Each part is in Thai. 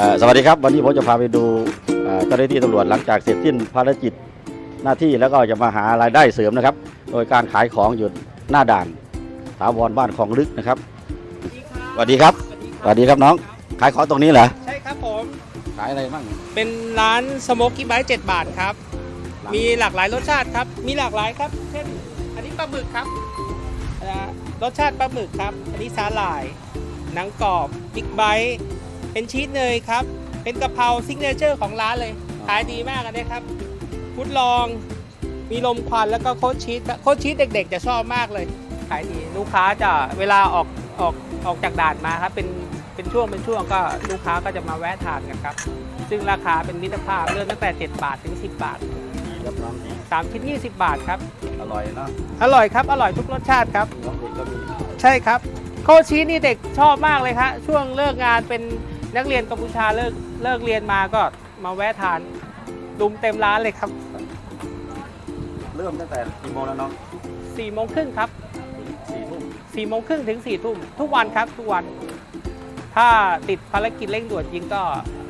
เอ่อสวัสดีครับ วันนี้ผมจะพาไปดูเอ่อเจ้าหน้าที่ตำรวจหลังจากเสร็จสิ้นภารกิจหน้าที่แล้วก็จะมาหารายได้เสริมนะครับ โดยการขายของอยู่หน้าด่านถาวรบ้านของลึกนะครับสวัสดีครับสวัสดีครับน้อง ขายของตรงนี้เหรอใช่ครับผม ขายอะไรบ้างเป็นร้านสโมกกี้ไบต์7บาทครับ มีหลากหลายรสชาติครับ มีหลากหลายครับ เช่น อันนี้ปลาหมึกครับอ่ารสชาติปลาหมึกครับ อันนี้สาหร่ายหนังกรอบบิ๊กไบต์ เป็นชีสเนยครับ เป็นกะเพราซิกเนเจอร์ของร้านเลย ขายดีมากอันนี้ครับฟุดลอง มีลมควันแล้วก็โคชชีสครับโคชชีสเด็ก ๆ จะชอบมากเลย ขายดีลูกค้าจะเวลาออกออกออกจากด่านมาครับเป็นเป็นช่วงเป็นช่วงก็ลูกค้าก็จะมาแวะทานกันครับ ซึ่งราคาเป็นมิตรภาพเริ่มตั้งแต่ 7 บาทถึง 10 บาทดีครับน้อง3ชิ้น20 บาทครับ อร่อยเนาะอร่อยครับ อร่อยทุกรสชาติครับ น้องเด็กก็มี ใช่ครับ โคชีสนี่เด็กชอบมากเลยครับช่วงเลิกงานเป็น นักเรียนกัมพูชาเลิกเลิกเรียนมาก็มาแวะทานดุมเต็มร้านเลยครับเริ่มตั้งแต่กี่โมงแล้วน้อง4โมงครึ่งครับสี่ทุ่ม4โมงครึ่งถึง4ทุ่มทุกวันครับทุกวัน ถ้าติดภารกิจเร่งด่วนจริงก็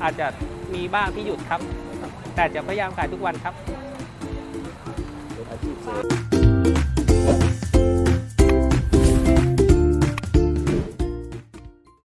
อาจจะมีบ้างที่หยุดครับ แต่จะพยายามขายทุกวันครับ เป็นอาชีพเสริม